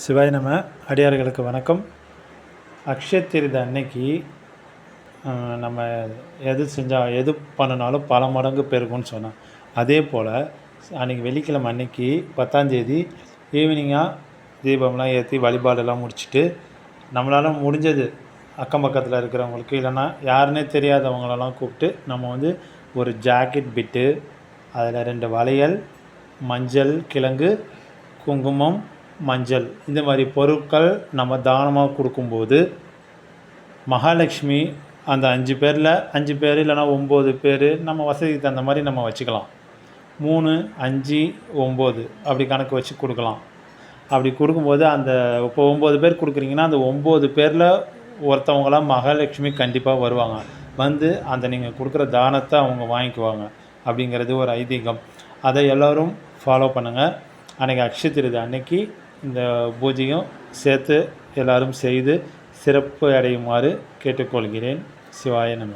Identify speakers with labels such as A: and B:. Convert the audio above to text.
A: சிவாய நம அடியார்களுக்கு வணக்கம். அக்ஷயத்திரித அன்னைக்கு நம்ம எது செஞ்சால் எது பண்ணினாலும் பல மடங்கு பெருகும்னு சொன்னேன். அதே போல் அன்றைக்கி வெள்ளிக்கிழமை அன்னைக்கு பத்தாந்தேதி ஈவினிங்காக தீபம்லாம் ஏற்றி வழிபாடெல்லாம் முடிச்சுட்டு நம்மளால் முடிஞ்சது அக்கம் பக்கத்தில் இருக்கிறவங்களுக்கு இல்லைன்னா யாருன்னே தெரியாதவங்களெல்லாம் கூப்பிட்டு நம்ம வந்து ஒரு ஜாக்கெட் பிட்டு அதில் ரெண்டு வளையல் மஞ்சள் கிழங்கு குங்குமம் மஞ்சள். இந்த மாதிரி பொருட்கள் நம்ம தானமாக கொடுக்கும்போது மகாலட்சுமி அந்த அஞ்சு பேரில் அஞ்சு பேர் இல்லைன்னா ஒம்பது பேர் நம்ம வசதிக்கு தகுந்த மாதிரி நம்ம வச்சுக்கலாம். மூணு அஞ்சு ஒம்பது அப்படி கணக்கு வச்சு கொடுக்கலாம். அப்படி கொடுக்கும்போது அந்த இப்போ ஒம்பது பேர் கொடுக்குறீங்கன்னா அந்த ஒம்பது பேரில் ஒருத்தவங்களாம் மகாலட்சுமி கண்டிப்பாக வருவாங்க. வந்து அந்த நீங்கள் கொடுக்குற தானத்தை அவங்க வாங்கிக்குவாங்க அப்படிங்கிறது ஒரு ஐதீகம். அதை எல்லோரும் ஃபாலோ பண்ணுங்கள் அன்றைக்கி அக்ஷய திருதி அன்னைக்கு இந்த பூஜையும் சேர்த்து எல்லாரும் செய்து சிறப்பு அடையுமாறு கேட்டுக்கொள்கிறேன். சிவாய நம.